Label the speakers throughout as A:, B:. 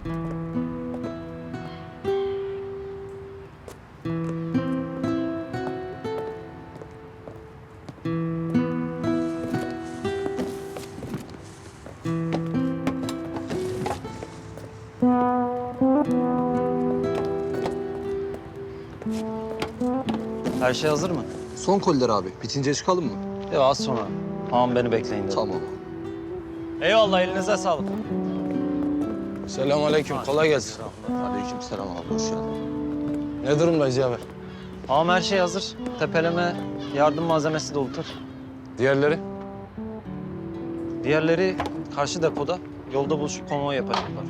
A: Her şey hazır mı?
B: Son koliler abi. Bitince çıkalım mı?
A: Yok az sonra. Tamam beni bekleyin dedi.
B: Tamam.
A: Eyvallah elinize sağlık.
C: Selamünaleyküm. Kolay gelsin.
B: Aleyküm selam abi. Hoş geldin.
C: Ne durumdayız Yaver?
A: Tamam her şey hazır. Tepeleme yardım malzemesi dolutur.
C: Diğerleri?
A: Diğerleri karşı depoda. Yolda buluşup konvoy yapacaklar.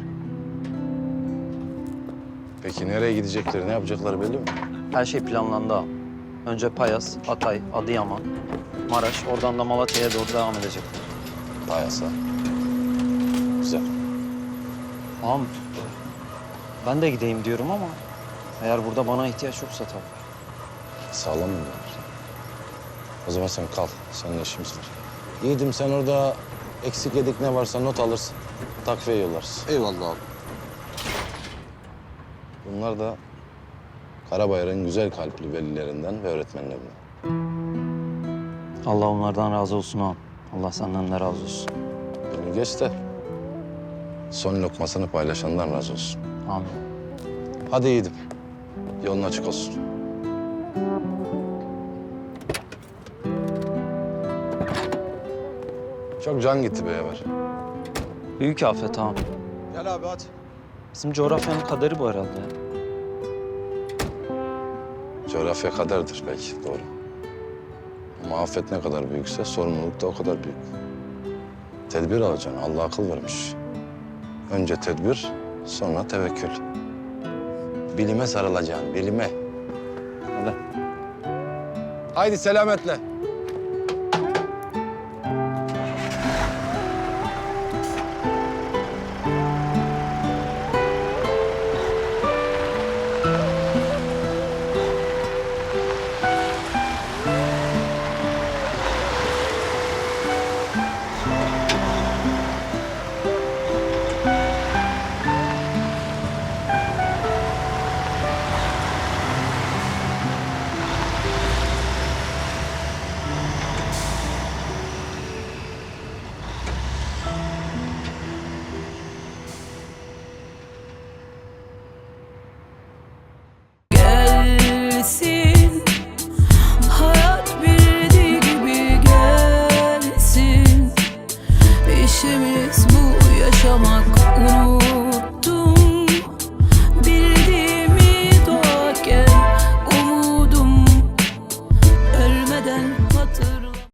C: Peki nereye gidecekleri, ne yapacakları belli mi?
A: Her şey planlandı abi. Önce Payas, Hatay, Adıyaman, Maraş. Oradan da Malatya'ya doğru devam edecekler.
C: Payasa.
A: Tamam. Ben de gideyim diyorum ama eğer burada bana ihtiyaç yoksa tabii.
C: Sağlam mı diyorlar? O zaman sen kal. Seninle işimiz var. Yiğidim sen orada eksik yedik ne varsa not alırsın. Takviye yollarsın.
B: Eyvallah abi.
C: Bunlar da Karabayır'ın güzel kalpli velilerinden ve öğretmenlerinden.
A: Allah onlardan razı olsun ağam. Allah senden de razı olsun.
C: Beni geç de son lokmasını paylaşandan razı olsun.
A: Amin.
C: Hadi yiğidim. Yolun açık olsun. Çok can gitti be Yaver.
A: Büyük afet ağam.
C: Gel abi hadi.
A: Bizim coğrafyanın kaderi bu herhalde. ya.
C: Coğrafya kaderdir belki doğru. Ama afet ne kadar büyükse sorumluluk da o kadar büyük. Tedbir alacaksın. Allah akıl vermiş. Önce tedbir, sonra tevekkül. Bilime sarılacaksın, bilime.
A: Hadi.
C: Haydi selametle. yaşamak unut.